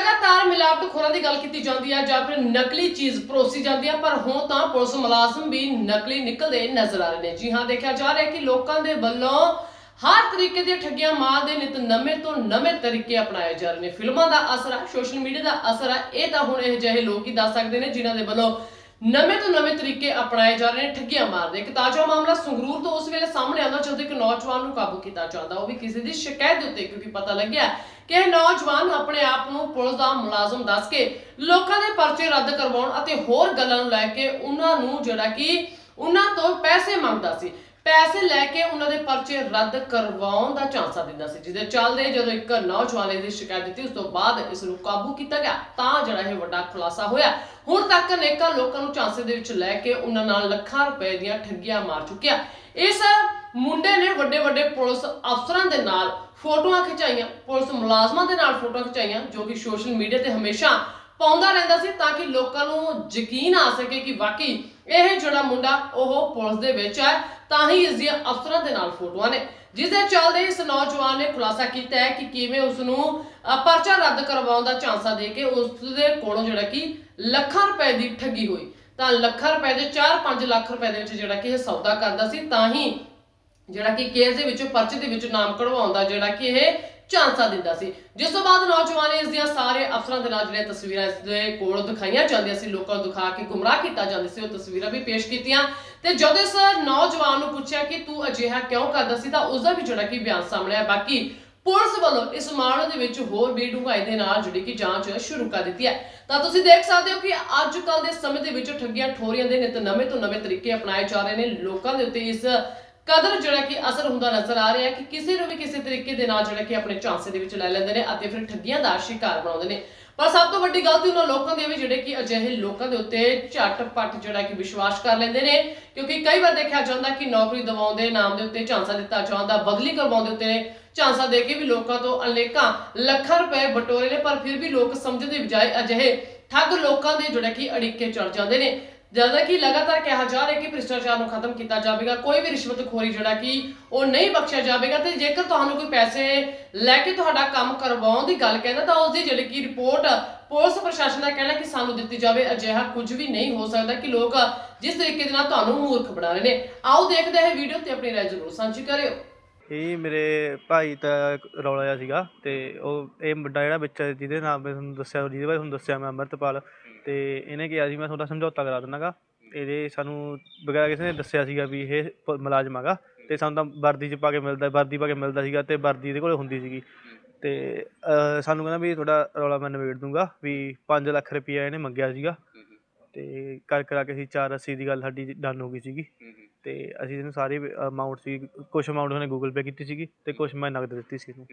ਲਗਾਤਾਰ ਮਿਲਾਵਟਖੋਰਾਂ ਦੀ ਗੱਲ ਕੀਤੀ ਜਾਂਦੀ ਹੈ ਜਾਂ ਫਿਰ ਨਕਲੀ ਚੀਜ਼ ਪਰੋਸੀ ਜਾਂਦੀ ਹੈ ਪਰ ਹੁਣ ਤਾਂ ਪੁਲਿਸ ਮੁਲਾਜ਼ਮ ਵੀ ਨਕਲੀ ਨਿਕਲਦੇ ਨਜ਼ਰ ਆ ਰਹੇ ਨੇ। ਜੀ ਹਾਂ, ਦੇਖਿਆ ਜਾ ਰਿਹਾ ਕਿ ਲੋਕਾਂ ਦੇ ਵੱਲੋਂ ਹਰ ਤਰੀਕੇ ਦੀਆਂ ਠੱਗੀਆਂ ਮਾਰਦੇ ਨਿਤ ਨਵੇਂ ਤੋਂ ਨਵੇਂ ਤਰੀਕੇ ਅਪਣਾਏ ਜਾ ਰਹੇ ਨੇ। ਫਿਲਮਾਂ ਦਾ ਅਸਰ ਹੈ ਸੋਸ਼ਲ ਮੀਡੀਆ ਦਾ ਅਸਰ ਹੈ ਇਹ ਤਾਂ ਹੁਣ ਇਹ ਜਿਹੇ ਲੋਕ ਹੀ ਦੱਸ ਸਕਦੇ ਨੇ ਜਿਨ੍ਹਾਂ ਦੇ ਵੱਲੋਂ ਨਵੇਂ ਤੋਂ ਨਵੇਂ ਤਰੀਕੇ ਅਪਣਾਏ ਜਾ ਰਹੇ ਨੇ, ਠੱਗੀਆਂ ਮਾਰਦੇ ਇੱਕ ਤਾਜ਼ਾ ਮਾਮਲਾ ਸੰਗਰੂਰ ਤੋਂ ਉਸ ਵੇਲੇ ਸਾਹਮਣੇ ਆਉਂਦਾ, ਜਦੋਂ ਇੱਕ ਨੌਜਵਾਨ ਨੂੰ ਕਾਬੂ ਕੀਤਾ ਜਾਂਦਾ। ਉਹ ਵੀ ਕਿਸੇ ਦੀ ਸ਼ਿਕਾਇਤ ਦੇ ਉੱਤੇ, ਕਿਉਂਕਿ ਪਤਾ ਲੱਗਿਆ ਕਿ ਇਹ ਨੌਜਵਾਨ ਆਪਣੇ ਆਪ ਨੂੰ ਪੁਲਿਸ ਦਾ ਮੁਲਾਜ਼ਮ ਦੱਸ ਕੇ ਲੋਕਾਂ ਦੇ ਪਰਚੇ ਰੱਦ ਕਰਵਾਉਣ ਅਤੇ ਹੋਰ ਗੱਲਾਂ ਨੂੰ ਲੈ ਕੇ ਉਹਨਾਂ ਨੂੰ ਜਿਹੜਾ ਕਿ ਉਹਨਾਂ ਤੋਂ ਪੈਸੇ ਮੰਗਦਾ ਸੀ। ਪੈਸੇ ਲੈ ਕੇ ਉਹਨਾਂ ਦੇ ਪਰਚੇ ਰੱਦ ਕਰਵਾਉਣ ਦਾ ਝਾਂਸਾ ਦਿੰਦਾ ਸੀ, ਜਿਹਦੇ ਚੱਲਦੇ ਜਦੋਂ ਇੱਕ ਨੌਜਵਾਨ ਦੀ ਸ਼ਿਕਾਇਤ ਦਿੱਤੀ, ਉਸ ਤੋਂ ਬਾਅਦ ਇਸ ਨੂੰ ਕਾਬੂ ਕੀਤਾ ਗਿਆ। ਤਾਂ ਜਿਹੜਾ ਇਹ ਵੱਡਾ ਖੁਲਾਸਾ ਹੋਇਆ, ਹੁਣ ਤੱਕ ਅਨੇਕਾਂ ਲੋਕਾਂ ਨੂੰ ਝਾਂਸੇ ਦੇ ਵਿੱਚ ਲੈ ਕੇ ਉਹਨਾਂ ਨਾਲ ਲੱਖਾਂ ਰੁਪਏ ਦੀਆਂ ਠੱਗੀਆਂ ਮਾਰ ਚੁੱਕਿਆ। ਇਸ ਮੁੰਡੇ ਨੇ ਵੱਡੇ ਵੱਡੇ ਪੁਲਿਸ ਅਫਸਰਾਂ ਦੇ ਨਾਲ ਫੋਟੋਆਂ ਖਿਚਾਈਆਂ, ਪੁਲਿਸ ਮੁਲਾਜ਼ਮਾਂ ਦੇ ਨਾਲ ਫੋਟੋਆਂ ਖਿਚਾਈਆਂ, ਜੋ ਕਿ ਸੋਸ਼ਲ ਮੀਡੀਆ ਤੇ ਹਮੇਸ਼ਾ ਪਾਉਂਦਾ ਰਹਿੰਦਾ ਸੀ, ਤਾਂ ਕਿ ਲੋਕਾਂ ਨੂੰ ਯਕੀਨ ਆ ਸਕੇ ਕਿ ਵਾਕਈ ਇਹ ਜਿਹੜਾ ਮੁੰਡਾ, ਉਹ ਪੁਲਿਸ ਦੇ ਵਿੱਚ ਹੈ। ਤਾਂ ਹੀ ਇਸ ਦੀਆਂ ਅਫਸਰਾਂ ਦੇ ਨਾਲ ਫੋਟੋਆਂ ਨੇ। ਜਿਸ ਦੇ ਚੱਲਦੇ ਇਸ ਨੌਜਵਾਨ ਨੇ ਖੁਲਾਸਾ ਕੀਤਾ ਹੈ ਕਿ ਕਿਵੇਂ ਉਸ ਨੂੰ ਪਰਚਾ ਰੱਦ ਕਰਵਾਉਣ ਦਾ ਝਾਂਸਾ ਦੇ ਕੇ ਉਸ ਦੇ ਕੋਲੋਂ ਜਿਹੜਾ ਕਿ ਲੱਖਾਂ ਰੁਪਏ ਦੀ ਠੱਗੀ ਹੋਈ। ਤਾਂ ਲੱਖਾਂ ਰੁਪਏ ਦੇ 4-5 ਲੱਖ ਰੁਪਏ ਦੇ ਵਿੱਚ ਜਿਹੜਾ ਕਿ ਇਹ ਸੌਦਾ ਕਰਦਾ ਸੀ, ਤਾਂ ਹੀ ਜਿਹੜਾ ਕਿ ਕੇਸ ਦੇ ਵਿੱਚੋਂ ਪਰਚੇ ਦੇ ਵਿੱਚ ਨਾਮ ਕਢਵਾਉਂਦਾ ਜਿਹੜਾ ਕਿ ਇਹ ਝਾਂਸਾ ਦਿੰਦਾ ਸੀ। ਜਿਸ ਤੋਂ ਬਾਅਦ ਨੌਜਵਾਨ ਇਸ ਦੀਆਂ ਸਾਰੇ ਅਫਸਰਾਂ ਦੇ ਨਾਲ ਜਿਹੜੀਆਂ ਤਸਵੀਰਾਂ ਇਸ ਦੇ ਕੋਲ ਦਿਖਾਈਆਂ ਜਾਂਦੀਆਂ ਸੀ, ਲੋਕਾਂ ਨੂੰ ਦਿਖਾ ਕੇ ਗੁੰਮਰਾਹ ਕੀਤਾ ਜਾਂਦਾ ਸੀ, ਉਹ ਤਸਵੀਰਾਂ ਵੀ ਪੇਸ਼ ਕੀਤੀਆਂ। ਤੇ ਜਦੋਂ ਇਸ ਨੌਜਵਾਨ ਨੂੰ ਪੁੱਛਿਆ ਕਿ ਤੂੰ ਅਜਿਹਾ ਕਿਉਂ ਕਰਦਾ ਸੀ, ਤਾਂ ਉਸ ਦਾ ਵੀ ਜਿਹੜਾ ਕਿ ਬਿਆਨ ਸਾਹਮਣੇ ਆਇਆ। ਬਾਕੀ ਪੁਲਿਸ ਵੱਲੋਂ ਇਸ ਮਾਮਲੇ ਦੇ ਵਿੱਚ ਹੋਰ ਵੀ ਡੂੰਘਾਈ ਦੇ ਨਾਲ ਜਿਹੜੀ ਕਿ ਜਾਂਚ ਸ਼ੁਰੂ ਕਰ ਦਿੱਤੀ ਹੈ। ਤਾਂ ਤੁਸੀਂ ਦੇਖ ਸਕਦੇ ਹੋ ਕਿ ਅੱਜ ਕੱਲ ਦੇ ਸਮੇਂ ਦੇ ਵਿੱਚ ਠੱਗੀਆਂ ਠੋਰੀਆਂ ਦੇ ਨਿਤ ਨਵੇਂ ਤੋਂ ਨਵੇਂ ਤਰੀਕੇ ਅਪਣਾਏ ਜਾ ਰਹੇ ਨੇ। ਲੋਕਾਂ ਦੇ ਉੱਤੇ ਇਸ ਕਦਰ ਜਿਹੜਾ ਕਿ ਅਸਰ ਹੁੰਦਾ ਨਜ਼ਰ ਆ ਰਿਹਾ ਕਿ ਕਿਸੇ ਨੂੰ ਵੀ ਕਿਸੇ ਤਰੀਕੇ ਦੇ ਨਾਲ ਜਿਹੜਾ ਕਿ ਆਪਣੇ ਝਾਂਸੇ ਦੇ ਵਿੱਚ ਲੈ ਲੈਂਦੇ ਨੇ ਅਤੇ ਫਿਰ ਠੱਗੀਆਂ ਦਾ ਸ਼ਿਕਾਰ ਬਣਾਉਂਦੇ ਨੇ। ਪਰ ਸਭ ਤੋਂ ਵੱਡੀ ਗਲਤੀ ਉਹਨਾਂ ਲੋਕਾਂ ਦੀ ਵੀ ਜਿਹੜੇ ਕਿ ਅਜਿਹੇ ਲੋਕਾਂ ਦੇ ਉੱਤੇ ਝਟਪਟ ਜਿਹੜਾ ਕਿ ਵਿਸ਼ਵਾਸ ਕਰ ਲੈਂਦੇ ਨੇ, ਕਿਉਂਕਿ ਕਈ ਵਾਰ ਦੇਖਿਆ ਜਾਂਦਾ ਕਿ ਨੌਕਰੀ ਦਿਵਾਉਣ ਦੇ ਨਾਮ ਦੇ ਉੱਤੇ ਝਾਂਸਾ ਦਿੱਤਾ ਜਾਂਦਾ ਬਦਲੀ ਕਰਵਾਉਣ ਦੇ ਉੱਤੇ ਝਾਂਸਾ ਦੇ ਕੇ ਵੀ ਲੋਕਾਂ ਤੋਂ ਅਨੇਕਾਂ ਲੱਖਾਂ ਰੁਪਏ ਬਟੋਰੇ ਨੇ, ਪਰ ਫਿਰ ਵੀ ਲੋਕ ਸਮਝਣ ਦੀ ਬਜਾਏ ਅਜਿਹੇ ਠੱਗ ਲੋਕਾਂ ਦੇ ਜਿਹੜੇ ਕਿ ਅੜਿੱਕੇ ਚੜ ਜਾਂਦੇ ਨੇ। ਜਦੋਂ ਕਿ ਲਗਾਤਾਰ ਕਿਹਾ ਜਾ ਰਿਹਾ ਕਿ ਭ੍ਰਿਸ਼ਟਾਚਾਰ ਨੂੰ ਖਤਮ ਕੀਤਾ ਜਾਵੇਗਾ, ਕੋਈ ਵੀ ਰਿਸ਼ਵਤਖੋਰੀ ਜਿਹੜਾ ਕਿ ਉਹ ਨਹੀਂ ਬਖਸ਼ਿਆ ਜਾਵੇਗਾ, ਤੇ ਜੇਕਰ ਤੁਹਾਨੂੰ ਕੋਈ ਪੈਸੇ ਲੈ ਕੇ ਤੁਹਾਡਾ ਕੰਮ ਕਰਵਾਉਣ ਦੀ ਗੱਲ ਕਹਿੰਦਾ, ਤਾਂ ਉਸ ਦੀ ਜਿਹੜੀ ਕਿ ਰਿਪੋਰਟ ਪੁਲਿਸ ਪ੍ਰਸ਼ਾਸਨ ਦਾ ਕਹਿਣਾ ਕਿ ਸਾਨੂੰ ਦਿੱਤੀ ਜਾਵੇ, ਅਜਿਹਾ ਕੁਝ ਵੀ ਨਹੀਂ ਹੋ ਸਕਦਾ ਕਿ ਲੋਕ ਜਿਸ ਤਰੀਕੇ ਦੇ ਨਾਲ ਤੁਹਾਨੂੰ ਮੂਰਖ ਬਣਾ ਰਹੇ ਨੇ। ਆਓ ਦੇਖਦੇ ਹਾਂ ਵੀਡੀਓ ਤੇ ਆਪਣੀ ਰਾਏ ਜ਼ਰੂਰ ਸਾਂਝੀ ਕਰਿਓ। ਇਹ ਮੇਰੇ ਭਾਈ ਦਾ ਰੌਲਾ ਜਿਹਾ ਸੀਗਾ, ਤੇ ਉਹ, ਇਹ ਮੁੰਡਾ ਜਿਹੜਾ ਵਿੱਚ ਜਿਹਦੇ ਨਾਮ ਮੈਂ ਤੁਹਾਨੂੰ ਦੱਸਿਆ, ਜਿਹਦੇ ਬਾਰੇ ਤੁਹਾਨੂੰ ਦੱਸਿਆ ਮੈਂ ਅੰਮ੍ਰਿਤਪਾਲ ਤੇ ਇਹਨੇ ਕਿਹਾ ਸੀ ਮੈਂ ਤੁਹਾਡਾ ਸਮਝੌਤਾ ਕਰਾ ਦਿੰਦਾਗਾ ਇਹਦੇ ਸਾਨੂੰ ਬਗੈਰ ਕਿਸੇ ਨੇ ਦੱਸਿਆ ਸੀਗਾ ਵੀ ਇਹ ਪ- ਮੁਲਾਜ਼ਮ ਹੈਗਾ। ਤੇ ਸਾਨੂੰ ਤਾਂ ਵਰਦੀ 'ਚ ਪਾ ਕੇ ਮਿਲਦਾ ਵਰਦੀ ਪਾ ਕੇ ਮਿਲਦਾ ਸੀਗਾ ਤੇ ਵਰਦੀ ਇਹਦੇ ਕੋਲ ਹੁੰਦੀ ਸੀਗੀ। ਤੇ ਅਹ, ਸਾਨੂੰ ਕਹਿੰਦਾ ਵੀ ਤੁਹਾਡਾ ਰੌਲਾ ਮੈਂ ਨਿਬੇੜ ਦੂੰਗਾ ਵੀ 5 ਲੱਖ ਰੁਪਈਆ ਇਹਨੇ ਮੰਗਿਆ ਸੀਗਾ। ਤੇ ਕਰ ਕਰਾ ਕੇ ਅਸੀਂ 480 ਦੀ ਗੱਲ ਸਾਡੀ ਡਨ ਹੋ ਗਈ ਸੀਗੀ। ਤੇ ਅਸੀਂ ਇਹਨੂੰ ਸਾਰੀ ਅਮਾਉਂਟ ਸੀ ਕੁਝ ਅਮਾਉਂਟ ਉਹਨੇ ਗੂਗਲ ਪੇ ਕੀਤੀ ਸੀਗੀ ਤੇ ਕੁਝ ਮੈਂ ਨਗਦ ਦਿੱਤੀ ਸੀ ਇਹਨੂੰ।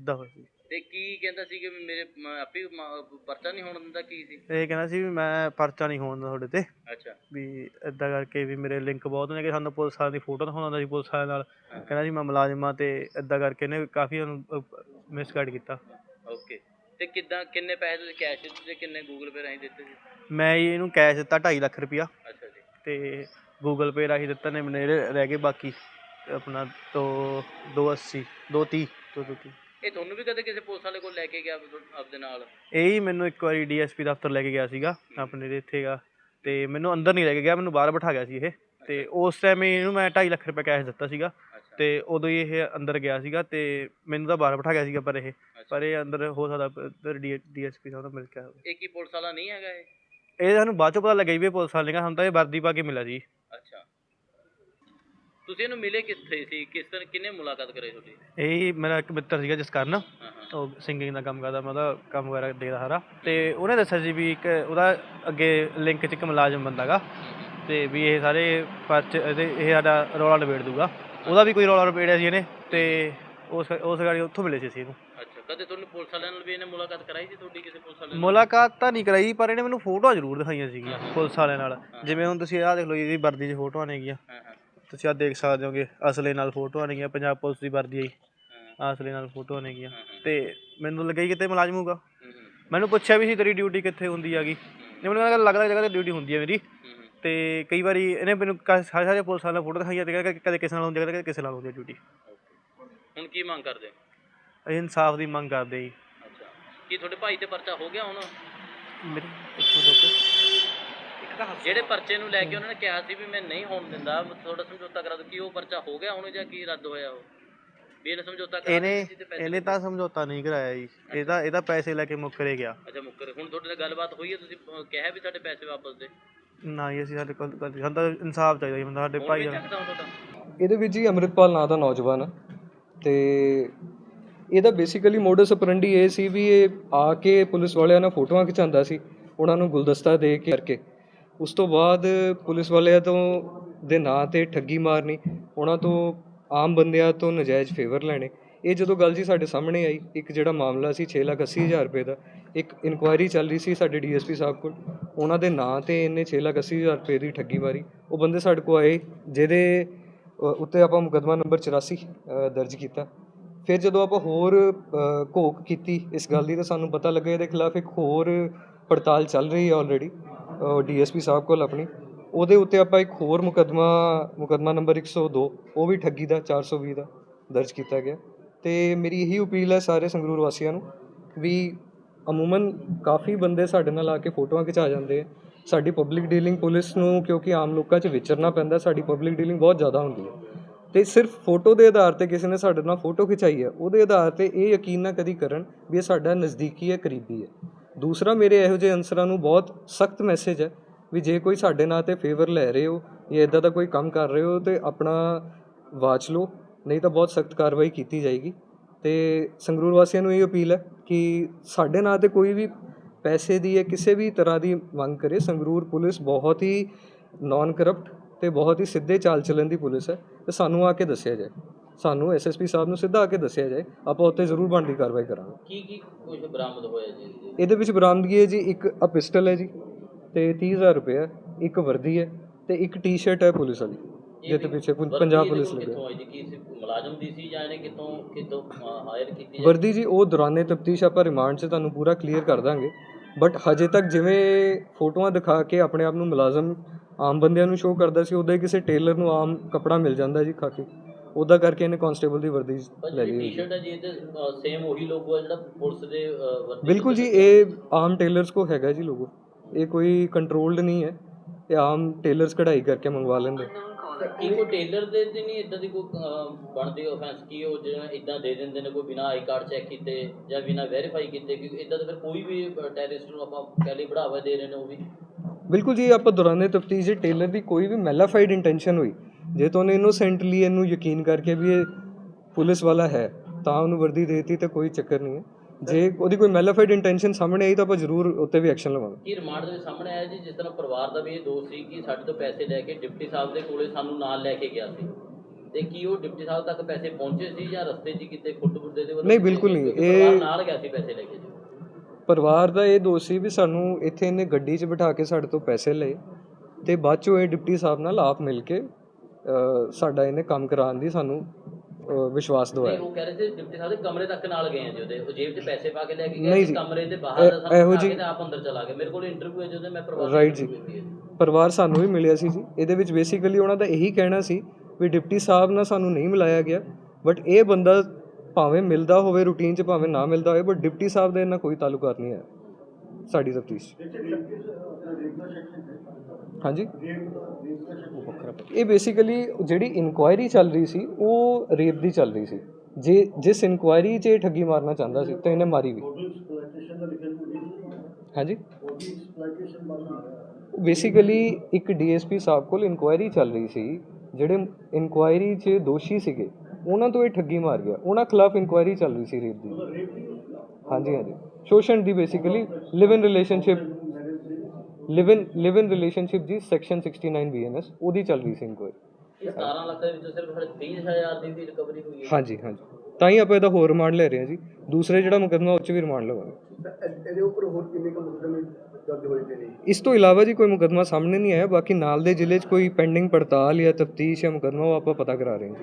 ਇਦਾਂ ਹੋਇਆ ਸੀ? ਤੇ ਕੀ ਕਹਿੰਦਾ ਸੀ ਕਿ ਵੀ ਮੇਰੇ ਮ- ਆਪੇ ਮ- ਪਰਚਾ ਨਹੀਂ ਹੋਣ ਦਿੰਦਾ ਕੀ ਸੀ? ਇਹ ਕਹਿੰਦਾ ਸੀ ਵੀ ਮੈਂ ਪਰਚਾ ਨਹੀਂ ਹੋਣ ਦਿੰਦਾ ਤੁਹਾਡੇ ਤੇ। ਅੱਛਾ। ਵੀ ਇਦਾਂ ਕਰਕੇ ਵੀ ਮੇਰੇ ਲਿੰਕ ਬਹੁਤ ਨੇ ਕਿ ਸਾਨੂੰ ਪੁਲਿਸ ਵਾਲਿਆਂ ਦੀ ਫੋਟੋ ਦਿਖਾਉਂਦਾ ਸੀ ਪੁਲਿਸ ਵਾਲਿਆਂ ਨਾਲ। ਕਹਿੰਦਾ ਸੀ ਮੈਂ ਮੁਲਾਜ਼ਮ ਤੇ ਇਦਾਂ ਕਰਕੇ ਇਹਨੇ ਕਾਫੀ ਮਿਸਗਾਈਡ ਕੀਤਾ। ਓਕੇ। ਤੇ ਕਿੱਦਾਂ ਕਿੰਨੇ ਪੈਸੇ ਤੁਸੀਂ ਕੈਸ਼ ਦਿੱਤੇ ਤੇ ਕਿੰਨੇ ਗੂਗਲ ਪੇ ਰਾਹੀਂ ਦਿੱਤੇ ਸੀ? ਮੈਂ ਜੀ ਇਹਨੂੰ ਕੈਸ਼ ਦਿੱਤਾ 2.5 ਲੱਖ ਰੁਪਇਆ। ਅੱਛਾ ਜੀ। ਤੇ ਗੂਗਲ ਪੇ ਰਾਹੀਂ ਦਿੱਤਾ ਨੇ ਮੇਰੇ ਜਿਹੜੇ ਰਹਿ ਗਏ ਬਾਕੀ ਆਪਣਾ ਤੋਂ 280 230 230 ਇਹ ਤੁਹਾਨੂੰ ਵੀ ਕਦੇ ਕਿਸੇ ਪੁਲਿਸ ਵਾਲੇ ਕੋਲ ਲੈ ਕੇ ਗਿਆ ਆਪਦੇ ਨਾਲ? ਇਹ ਮੈਨੂੰ ਇੱਕ ਵਾਰੀ ਡੀਐਸਪੀ ਦਫ਼ਤਰ ਲੈ ਕੇ ਗਿਆ ਸੀਗਾ ਆਪਣੇ ਦੇ ਇੱਥੇਗਾ ਤੇ ਮੈਨੂੰ ਅੰਦਰ ਨਹੀਂ ਲੈ ਕੇ ਗਿਆ ਮੈਨੂੰ ਬਾਹਰ ਬਿਠਾ ਗਿਆ ਸੀ ਇਹ। ਤੇ ਉਸ ਟਾਈਮ ਇਹਨੂੰ ਮੈਂ 2.5 ਲੱਖ ਰੁਪਏ ਕੈਸ਼ ਦਿੱਤਾ ਸੀਗਾ। ਤੇ ਉਦੋਂ ਹੀ ਇਹ ਅੰਦਰ ਗਿਆ ਸੀਗਾ ਤੇ ਮੈਨੂੰ ਤਾਂ ਬਾਹਰ ਬਿਠਾ ਗਿਆ ਸੀਗਾ ਪਰ ਇਹ। ਪਰ ਇਹ ਅੰਦਰ ਹੋ ਸਕਦਾ ਡੀਐਸਪੀ ਸਾਹਿਬ ਨਾਲ ਮਿਲ ਕੇ ਹੋਵੇ। ਇਹ ਕੀ ਪੁਲਿਸ ਵਾਲਾ ਨਹੀਂ ਹੈਗਾ ਇਹ? ਇਹ ਸਾਨੂੰ ਬਾਅਦ ਚੋਂ ਪਤਾ ਲੱਗਿਆ ਵੀ ਇਹ ਪੁਲਿਸ ਵਾਲੇ ਨੇ ਸਾਨੂੰ ਤਾਂ ਇਹ ਵਰਦੀ ਪਾ ਕੇ ਮਿਲਿਆ ਜੀ ਅੱਛਾ। ਤੁਸੀਂ ਇਹਨੂੰ ਮਿਲੇ ਕਿੱਥੇ ਸੀ? ਕਿਸ ਤਰ੍ਹਾਂ ਕਿੰਨੇ ਮੁਲਾਕਾਤ ਕਰੇ ਤੁਹਾਡੀ? ਇਹ ਮੇਰਾ ਇੱਕ ਮਿੱਤਰ ਸੀਗਾ ਜਿਸ ਕਾਰਨ ਉਹ ਸਿੰਗਿੰਗ ਦਾ ਕੰਮ ਕਰਦਾ ਮੈਂ ਉਹਦਾ ਕੰਮ ਵਗੈਰਾ ਦੇਖਦਾ ਸਾਰਾ। ਤੇ ਉਹਨੇ ਦੱਸਿਆ ਸੀ ਵੀ ਇੱਕ ਉਹਦਾ ਅੱਗੇ ਲਿੰਕ 'ਚ ਇੱਕ ਮੁਲਾਜ਼ਮ ਬੰਦਾਗਾ ਤੇ ਵੀ ਇਹ ਸਾਰੇ ਪਰਚ ਇਹਦੇ ਇਹ ਸਾਡਾ ਰੌਲਾ ਨਿਬੇੜ ਦੂਗਾ। ਉਹਦਾ ਵੀ ਕੋਈ ਰੌਲਾ ਨਿਬੇੜਿਆ ਸੀ ਇਹਨੇ ਤੇ ਉਸ ਉਸ ਗਾੜੀ ਉੱਥੋਂ ਮਿਲੇ ਸੀ ਅਸੀਂ ਇਹਨੂੰ। ਅੱਛਾ ਕਦੇ ਤੁਹਾਨੂੰ ਪੁਲਿਸ ਵਾਲਿਆਂ ਨਾਲ ਵੀ ਇਹਨੇ ਮੁਲਾਕਾਤ ਕਰਾਈ ਸੀ ਤੁਹਾਡੀ ਕਿਸੇ ਪੁਲਿਸ ਵਾਲੇ ਨਾਲ? ਮੁਲਾਕਾਤ ਤਾਂ ਨਹੀਂ ਕਰਾਈ ਪਰ ਇਹਨੇ ਮੈਨੂੰ ਫੋਟੋਆਂ ਜ਼ਰੂਰ ਦਿਖਾਈਆਂ ਸੀਗੀਆਂ ਪੁਲਿਸ ਵਾਲਿਆਂ ਨਾਲ। ਜਿਵੇਂ ਹੁਣ ਤੁਸੀਂ ਆਹ ਦੇਖ ਲਓ ਇਹਦੀ ਵਰਦੀ 'ਚ ਫੋਟੋਆਂ ਨੇਗੀਆਂ। ਤੁਸੀਂ ਆਹ ਦੇਖ ਸਕਦੇ ਹੋਗੇ ਅਸਲੇ ਨਾਲ ਫੋਟੋਆਂ ਨੇਗੀਆਂ ਪੰਜਾਬ ਪੁਲਿਸ ਦੀ ਵਰਦੀ ਆਈ। ਅਸਲੇ ਨਾਲ ਫੋਟੋਆਂ ਨੇਗੀਆਂ। ਤੇ ਮੈਨੂੰ ਲੱਗਾ ਹੀ ਕਿਤੇ ਮੁਲਾਜ਼ਮ ਹੋਊਗਾ। ਮੈਨੂੰ ਪੁੱਛਿਆ ਵੀ ਸੀ ਤੇਰੀ ਡਿਊਟੀ ਕਿੱਥੇ ਹੁੰਦੀ ਹੈਗੀ ਨੇ ਮੈਨੂੰ ਕਹਿੰਦਾ ਲੱਗਦਾ ਜਗ੍ਹਾ ਤੇ ਡਿਊਟੀ ਹੁੰਦੀ ਹੈ ਮੇਰੀ। ਤੇ ਕਈ ਵਾਰੀ ਇਹਨੇ ਮੈਨੂੰ ਕ- ਸਾਰੇ ਸਾਰੇ ਪੁਲਿਸ ਵਾਲਿਆਂ ਫੋਟੋ ਦਿਖਾਈਆਂ ਤੇ ਕਿ ਕਦੇ ਕਿਸੇ ਨਾਲ ਹੁੰਦੀ ਹੈ ਕਦੇ ਕਿਸੇ ਨਾਲ ਹੁੰਦੀ ਹੈ ਡਿਊਟੀ ਹੁਣ ਕੀ ਮੰਗ ਕਰਦੇ? ਇਨਸਾਫ ਦੀ ਮੰਗ ਕਰਦੇ ਜੀ। ਅੱਛਾ। ਕੀ ਤੁਹਾਡੇ ਭਾਈ ਤੇ ਪਰਚਾ ਹੋ ਗਿਆ ਹੁਣ? ਮੇਰੇ ਜਿਹੜੇ ਪਰਚੇ ਨੂੰ ਲੈ ਕੇ ਉਹਨਾਂ ਨੇ ਕਿਹਾ ਸੀ ਵੀ ਮੈਂ ਨਹੀਂ ਹੋਣ ਦਿੰਦਾ ਥੋੜਾ ਸਮਝੌਤਾ ਕਰਾ ਦੋ ਕੀ ਉਹ ਪਰਚਾ ਹੋ ਗਿਆ ਹੁਣ ਜਾਂ ਕੀ ਰੱਦ ਹੋਇਆ ਉਹ? ਵੀ ਇਹਨੇ ਸਮਝੌਤਾ ਕਰਾ ਇਹਨੇ ਇਹਨੇ ਤਾਂ ਸਮਝੌਤਾ ਨਹੀਂ ਕਰਾਇਆ ਜੀ। ਇਹਦਾ ਇਹਦਾ ਪੈਸੇ ਲੈ ਕੇ ਮੁੱਕਰੇ ਗਿਆ। ਅੱਛਾ ਮੁੱਕਰ। ਹੁਣ ਤੁਹਾਡੇ ਨਾਲ ਗੱਲਬਾਤ ਹੋਈ ਹੈ ਤੁਸੀਂ ਕਿਹਾ ਵੀ ਸਾਡੇ ਪੈਸੇ ਵਾਪਸ ਦੇ? ਨਾ ਜੀ ਅਸੀਂ ਸਾਡੇ ਕੋਲ ਸਾਨੂੰ ਤਾਂ ਇਨਸਾਫ ਚਾਹੀਦਾ ਜੀ ਸਾਡੇ ਭਾਈ ਤੁਹਾਡਾ ਇਹਦੇ ਵਿੱਚ ਹੀ ਅੰਮ੍ਰਿਤਪਾਲ ਨਾਂ ਦਾ ਨੌਜਵਾਨ ਆ। ਤੇ ਇਹਦਾ ਬੇਸਿਕਲੀ ਮੋਡਸ ਆਪਰੈਂਡੀ ਇਹ ਸੀ ਵੀ ਇਹ ਆ ਕੇ ਪੁਲਿਸ ਵਾਲਿਆਂ ਨਾਲ ਫੋਟੋਆਂ ਖਿਚਾਉਂਦਾ ਸੀ ਉਹਨਾਂ ਨੂੰ ਗੁਲਦਸਤਾ ਦੇ ਕੇ ਕਰਕੇ। ਉਸ ਤੋਂ ਬਾਅਦ ਪੁਲਿਸ ਵਾਲਿਆਂ ਤੋਂ ਦੇ ਨਾਂ ਤੇ ਠੱਗੀ ਮਾਰਨੀ, ਉਹਨਾਂ ਤੋਂ ਆਮ ਬੰਦਿਆਂ ਤੋਂ ਨਜਾਇਜ਼ ਫੇਵਰ ਲੈਣੇ। ਇਹ ਜਦੋਂ ਗੱਲ ਜੀ ਸਾਡੇ ਸਾਹਮਣੇ ਆਈ, ਇੱਕ ਜਿਹੜਾ ਮਾਮਲਾ ਸੀ 6 ਲੱਖ ਅੱਸੀ ਹਜ਼ਾਰ ਰੁਪਏ ਦਾ, ਇੱਕ ਇਨਕੁਆਇਰੀ ਚੱਲ ਰਹੀ ਸੀ ਸਾਡੇ ਡੀਐਸਪੀ ਸਾਹਿਬ ਕੋਲ, ਉਹਨਾਂ ਦੇ ਨਾਂ ਤੇ ਇਹਨੇ 6 ਲੱਖ ਅੱਸੀ ਹਜ਼ਾਰ ਰੁਪਏ ਦੀ ਠੱਗੀ ਮਾਰੀ। ਉਹ ਬੰਦੇ ਸਾਡੇ ਕੋਲ ਆਏ, ਜਿਹਦੇ ਉੱਤੇ ਆਪਾਂ ਮੁਕੱਦਮਾ ਨੰਬਰ 84 ਦਰਜ ਕੀਤਾ। ਫਿਰ ਜਦੋਂ ਆਪਾਂ ਹੋਰ ਘੋਖ ਕੀਤੀ ਇਸ ਗੱਲ ਦੀ, ਤਾਂ ਸਾਨੂੰ ਪਤਾ ਲੱਗਾ ਇਹਦੇ ਖਿਲਾਫ ਇੱਕ ਹੋਰ ਪੜਤਾਲ ਚੱਲ ਰਹੀ ਹੈ ਆਲਰੇਡੀ ਡੀਐਸਪੀ ਸਾਹਿਬ ਕੋਲ ਆਪਣੀ। ਉਹਦੇ ਉੱਤੇ ਆਪਾਂ ਇੱਕ ਹੋਰ ਮੁਕੱਦਮਾ ਮੁਕੱਦਮਾ ਨੰਬਰ 102 ਉਹ ਵੀ ਠੱਗੀ ਦਾ 420 ਦਾ ਦਰਜ ਕੀਤਾ ਗਿਆ। ਤੇ ਮੇਰੀ ਇਹੀ ਅਪੀਲ ਹੈ ਸਾਰੇ ਸੰਗਰੂਰ ਵਾਸੀਆਂ ਨੂੰ ਵੀ ਅਮੂਮਨ ਕਾਫੀ ਬੰਦੇ ਸਾਡੇ ਨਾਲ ਆ ਕੇ ਫੋਟੋਆਂ ਖਿਚਾ ਜਾਂਦੇ ਆ। ਸਾਡੀ ਪਬਲਿਕ ਡੀਲਿੰਗ ਪੁਲਿਸ ਨੂੰ ਕਿਉਂਕਿ ਆਮ ਲੋਕਾਂ 'ਚ ਵਿਚਰਨਾ ਪੈਂਦਾ, ਸਾਡੀ ਪਬਲਿਕ ਡੀਲਿੰਗ ਬਹੁਤ ਜ਼ਿਆਦਾ ਹੁੰਦੀ ਹੈ। ਤੇ ਸਿਰਫ ਫੋਟੋ ਦੇ ਆਧਾਰ ਤੇ ਕਿਸੇ ਨੇ ਸਾਡੇ ਨਾਲ ਫੋਟੋ ਖਿਚਾਈ ਹੈ, ਉਹਦੇ ਆਧਾਰ ਤੇ ਇਹ ਯਕੀਨ ਨਾ ਕਦੀ ਕਰਨ ਵੀ ਇਹ ਸਾਡਾ ਨਜ਼ਦੀਕੀ ਹੈ, ਕਰੀਬੀ ਹੈ। ਦੂਸਰਾ, ਮੇਰੇ ਇਹੋ ਜਿਹੇ ਅਨਸਰਾਂ ਨੂੰ ਬਹੁਤ ਸਖਤ ਮੈਸੇਜ ਹੈ ਵੀ ਜੇ ਕੋਈ ਸਾਡੇ ਨਾਂ ਤੇ ਫੇਵਰ ਲੈ ਰਹੇ ਹੋ ਜਾਂ ਇਦਾਂ ਦਾ ਕੋਈ ਕੰਮ ਕਰ ਰਹੇ ਹੋ ਤੇ ਆਪਣਾ ਵਾਚ ਲਓ, ਨਹੀਂ ਤਾਂ ਬਹੁਤ ਸਖਤ ਕਾਰਵਾਈ ਕੀਤੀ ਜਾਏਗੀ। ਤੇ ਸੰਗਰੂਰ ਵਾਸੀਆਂ ਨੂੰ ਇਹ ਅਪੀਲ ਹੈ ਕਿ ਸਾਡੇ ਨਾਂ ਤੇ ਕੋਈ ਵੀ ਪੈਸੇ ਦੀ ਜਾਂ ਕਿਸੇ ਵੀ ਤਰ੍ਹਾਂ ਦੀ ਮੰਗ ਕਰੇ। ਸੰਗਰੂਰ ਪੁਲਿਸ ਬਹੁਤ ਹੀ ਨਾਨ ਕਰਪਟ ਤੇ ਬਹੁਤ ਹੀ ਸਿੱਧੇ ਚਾਲ ਚੱਲਣ ਦੀ ਪੁਲਿਸ ਹੈ ਤੇ ਸਾਨੂੰ ਆ ਕੇ ਦੱਸਿਆ ਜਾਏ। ਸਾਨੂੰ ਐਸਐਸਪੀ ਸਾਹਿਬ ਨੂੰ ਸਿੱਧਾ ਆ ਕੇ ਦੱਸਿਆ ਜਾਏ ਆਪਾਂ ਉੱਤੇ ਜ਼ਰੂਰ ਬਣਦੀ ਕਾਰਵਾਈ ਕਰਾਂਗੇ। ਕੀ ਕੀ ਕੁਝ ਬਰਾਮਦ ਹੋਇਆ ਜੀ? ਇਹਦੇ? ਇਹਦੇ ਵਿੱਚ ਬਰਾਮਦਗੀ ਹੈ ਜੀ? ਇੱਕ ਆ ਪਿਸਟਲ ਹੈ ਜੀ ਤੇ 30000 ਰੁਪਏ ਹੈ ਇੱਕ ਵਰਦੀ ਹੈ ਤੇ ਇੱਕ ਟੀ-ਸ਼ਰਟ ਹੈ ਪੁਲਿਸ ਵਾਲੀ ਜਿਹਦੇ ਪਿੱਛੇ ਪੁੰ- ਵਰਦੀ ਪੰਜਾਬ ਇਹਦੇ ਪੁਲਿਸ ਕੋਲ ਲੱਗੀ ਆਈ ਜੀ? ਕੀ ਸੀ ਮੁਲਾਜ਼ਮ ਦੀ ਸੀ ਜਾਂ ਇਹਨੇ ਕਿਤੋਂ ਕਿਤੋਂ ਹਾਇਰ ਕੀਤੀ ਜਾਂ ਵਰਦੀ ਜੀ ਉਹ ਦੌਰਾਨੇ ਤਫਤੀਸ਼ ਆਪਾਂ ਰਿਮਾਂਡ 'ਚ ਤੁਹਾਨੂੰ ਪੂਰਾ ਕਲੀਅਰ ਕਰ ਦਾਂਗੇ ਬਟ ਹਜੇ ਤੱਕ ਜਿਵੇਂ ਫੋਟੋਆਂ ਦਿਖਾ ਕੇ ਆਪਣੇ ਆਪ ਨੂੰ ਮੁਲਾਜ਼ਮ ਆਮ ਬੰਦਿਆਂ ਨੂੰ ਸ਼ੋਅ ਕਰਦਾ ਸੀ ਉਹਦਾ ਹੀ ਕਿਸੇ ਟੇਲਰ ਨੂੰ ਆਮ ਕਪੜਾ ਮਿਲ ਜਾਂਦਾ ਜੀ ਖਾਕੀ ਉਹਦਾ ਕਰਕੇ ਇਹਨੇ ਕਾਂਸਟੇਬਲ ਦੀ ਵਰਦੀ ਲੈ ਲਈ। ਟੀ-ਸ਼ਰਟ ਹੈ ਜੀ ਇਹਦੇ ਸੇਮ ਉਹੀ ਲੋਗੋ ਹੈ ਜਿਹੜਾ ਪੁਲਿਸ ਦੇ ਵਰਦੀ ਬਿਲਕੁਲ ਜੀ ਇਹ ਆਮ ਟੇਲਰਸ ਕੋ ਹੈਗਾ ਜੀ ਲੋਗੋ ਇਹ ਕੋਈ ਕੰਟਰੋਲਡ ਨਹੀਂ ਹੈ। ਇਹ ਆਮ ਟੇਲਰਸ ਕਢਾਈ ਕਰਕੇ ਮੰਗਵਾ ਲੈਂਦੇ। ਕੀ ਕੋਈ ਟੇਲਰ ਦੇ ਤੇ ਨਹੀਂ ਇਦਾਂ ਦੀ ਅਹ, ਬਣਦੀ ਆਫੈਂਸ ਕੀ ਉਹ ਜਿਹੜਾ ਇਦਾਂ ਦੇ ਦਿੰਦੇ ਨੇ ਕੋਈ ਬਿਨਾ ਆਈ ਕਾਰਡ ਚੈੱਕ ਕੀਤੇ ਜਾਂ ਬਿਨਾ ਵੈਰੀਫਾਈ ਕੀਤੇ? ਕਿਉਂਕਿ ਇਦਾਂ ਤਾਂ ਫਿਰ ਕੋਈ ਵੀ ਟੈਰਰਿਸਟ ਨੂੰ ਆਪਾਂ ਕਹਿ ਲਈ ਬੜਾਵਾ ਦੇ ਰਹੇ ਨੇ ਉਹ ਵੀ। ਬਿਲਕੁਲ ਜੀ ਆਪਾਂ ਦੌਰਾਨੇ ਤਫਤੀਸ਼ ਟੇਲਰ ਦੀ ਕੋਈ ਵੀ ਮੈਲਾਫਾਈਡ ਇੰਟੈਂਸ਼ਨ ਹੋਈ ਜੇ ਤਾਂ ਉਹਨੇ ਇਨੋਸੈਂਟਲੀ ਇਹਨੂੰ ਯਕੀਨ ਕਰਕੇ ਵੀ ਇਹ ਪੁਲਿਸ ਵਾਲਾ ਹੈ ਤਾਂ ਉਹਨੂੰ ਵਰਦੀ ਦੇਤੀ ਤਾਂ ਕੋਈ ਚੱਕਰ ਨਹੀਂ ਹੈ। ਜੇ ਉਹਦੀ ਕੋਈ ਮੈਲਾਫਾਈਡ ਇੰਟੈਂਸ਼ਨ ਸਾਹਮਣੇ ਆਈ ਤਾਂ ਆਪਾਂ ਜ਼ਰੂਰ ਉੱਤੇ ਵੀ ਐਕਸ਼ਨ ਲਵਾਂਗੇ। ਕੀ ਰਿਮਾਂਡ ਦੇ ਸਾਹਮਣੇ ਆਇਆ ਜੀ? ਜਿਸ ਤਰ੍ਹਾਂ ਪਰਿਵਾਰ ਦਾ ਵੀ ਇਹ ਦੋਸ਼ ਸੀ ਕਿ ਸਾਡੇ ਤੋਂ ਪੈਸੇ ਲੈ ਕੇ ਡਿਪਟੀ ਸਾਹਿਬ ਦੇ ਕੋਲੇ ਸਾਨੂੰ ਨਾਲ ਲੈ ਕੇ ਗਿਆ ਸੀ। ਤੇ ਕੀ ਉਹ ਡਿਪਟੀ ਸਾਹਿਬ ਤੱਕ ਪੈਸੇ ਪਹੁੰਚੇ ਸੀ ਜਾਂ ਰਸਤੇ 'ਚ ਕਿਤੇ ਖੁੱਟ ਬੁੱਦੇ ਦੇ ਵੱਲੋਂ ਨਹੀਂ, ਬਿਲਕੁਲ ਨਹੀਂ। ਇਹ- ਨਾਲ ਗਿਆ ਸੀ ਪੈਸੇ ਲੈ ਕੇ ਜੀ। ਪਰਿਵਾਰ ਦਾ ਇਹ ਦੋਸ਼ ਸੀ ਵੀ ਸਾਨੂੰ ਇੱਥੇ ਇਹਨੇ ਗੱਡੀ 'ਚ ਬਿਠਾ ਕੇ ਸਾਡੇ ਤੋਂ ਪੈਸੇ ਲਏ ਤੇ ਬਾਅਦ ਚੋਂ ਇਹ ਡਿਪਟੀ ਸਾਹਿਬ ਨਾਲ ਆਪ ਮਿਲ ਕੇ ਸਾਡਾ ਇਹਨੇ ਕੰਮ ਕਰਾਉਣ ਦੀ ਸਾਨੂੰ ਵਿਸ਼ਵਾਸ ਦਵਾਇਆ। ਉਹ ਕਹਿ ਰਹੇ ਸੀ ਡਿਪਟੀ ਸਾਹਿਬ ਦੇ ਕਮਰੇ ਤੱਕ ਨਾਲ ਗਏ ਆ ਜੀ ਉਹਦੇ। ਉਹ ਜੇਬ 'ਚ ਪੈਸੇ ਪਾ ਕੇ ਲੈ ਕੇ ਗਏ ਕਮਰੇ ਦੇ ਬਾਹਰ ਦਾ ਬਿਠਾ ਕੇ ਜੀ- ਤੇ ਆਪ ਅੰਦਰ ਚਲਾ ਗਏ। ਮੇਰੇ ਕੋਲ ਇੰਟਰਵਿਊ ਹੈ ਜਿਹਦੇ ਮੈਂ ਪਰਿਵਾਰ ਜੀ। ਪਰਿਵਾਰ ਸਾਨੂੰ ਵੀ ਮਿਲਿਆ ਸੀ ਜੀ। ਇਹਦੇ ਵਿੱਚ ਬੇਸਿਕਲੀ ਉਹਨਾਂ ਦਾ ਇਹੀ ਕਹਿਣਾ ਸੀ ਵੀ ਡਿਪਟੀ ਸਾਹਿਬ ਨਾਲ ਸਾਨੂੰ ਨਹੀਂ ਮਿਲਾਇਆ ਗਿਆ ਬਟ ਇਹ ਬੰਦਾ ਭਾਵੇਂ ਮਿਲਦਾ ਹੋਵੇ ਰੂਟੀਨ 'ਚ ਭਾਵੇਂ ਨਾ ਮਿਲਦਾ ਹੋਵੇ ਬਟ ਡਿਪਟੀ ਸਾਹਿਬ ਦੇ ਨਾਲ ਕੋਈ ਤਾਲੁਕਾਤ ਨਹੀਂ ਹੈ ਸਾਡੀ ਤਫਤੀਸ਼ ਹਾਂਜੀ। ਇਹ ਬੇਸਿਕਲੀ ਜਿਹੜੀ ਇਨਕੁਆਇਰੀ ਚੱਲ ਰਹੀ ਸੀ ਉਹ ਰੇਪ ਦੀ ਚੱਲ ਰਹੀ ਸੀ। ਜੇ ਜਿਸ ਇਨਕੁਆਇਰੀ 'ਚ ਇਹ ਠੱਗੀ ਮਾਰਨਾ ਚਾਹੁੰਦਾ ਸੀ ਤਾਂ ਇਹਨੇ ਮਾਰੀ ਵੀ। ਹਾਂਜੀ। ਬੇਸਿਕਲੀ ਇੱਕ ਡੀਐਸਪੀ ਸਾਹਿਬ ਕੋਲ ਇਨਕੁਆਇਰੀ ਚੱਲ ਰਹੀ ਸੀ ਜਿਹੜੇ ਇਨਕੁਆਇਰੀ 'ਚ ਦੋਸ਼ੀ ਸੀਗੇ ਉਹਨਾਂ ਤੋਂ ਇਹ ਠੱਗੀ ਮਾਰ ਗਿਆ। ਉਹਨਾਂ ਖਿਲਾਫ ਇਨਕੁਆਇਰੀ ਚੱਲ ਰਹੀ ਸੀ ਰੇਪ ਦੀ। ਹਾਂਜੀ ਹਾਂਜੀ। ਸ਼ੋਸ਼ਣ ਦੀ basically live in relationship live in live in relationship ਜੀ ਸੈਕਸ਼ਨ 69 ਬੀਐਨਐਸ ਉਹਦੀ ਚੱਲ ਰਹੀ ਸੀ ਇਨਕੁਆਇਰੀ ਇਹ 17 ਲੱਖ ਦੇ ਵਿੱਚੋਂ ਸਿਰਫ 30000 ਦੀ ਰਿਕਵਰੀ ਹੋਈ ਹੈ। ਹਾਂਜੀ ਹਾਂਜੀ। ਤਾਂ ਹੀ ਆਪਾਂ ਇਹਦਾ ਹੋਰ ਰਿਮਾਂਡ ਲੈ ਰਹੇ ਹਾਂ ਜੀ। ਦੂਸਰੇ ਜਿਹੜਾ ਮੁਕੱਦਮਾ ਉਹ 'ਚ ਵੀ ਰਿਮਾਂਡ ਲਵਾਂਗੇ। ਇਹਦੇ ਉੱਪਰ ਹੋਰ ਕਿੰਨੇ ਕੁ ਮੁਕਦਮੇ ਦਰਜ ਹੋਏ ਨੇ ਇਸ ਤੋਂ ਇਲਾਵਾ ਜੀ ਕੋਈ ਮੁਕੱਦਮਾ ਸਾਹਮਣੇ ਨਹੀਂ ਆਇਆ ਬਾਕੀ ਨਾਲ ਦੇ ਜ਼ਿਲ੍ਹੇ 'ਚ ਕੋਈ ਪੈਂਡਿੰਗ ਪੜਤਾਲ ਜਾਂ ਤਫਤੀਸ਼ ਜਾਂ ਮੁਕੱਦਮਾ ਉਹ ਆਪਾਂ ਪਤਾ ਕਰਾ ਰਹੇ ਹਾਂ ਜੀ।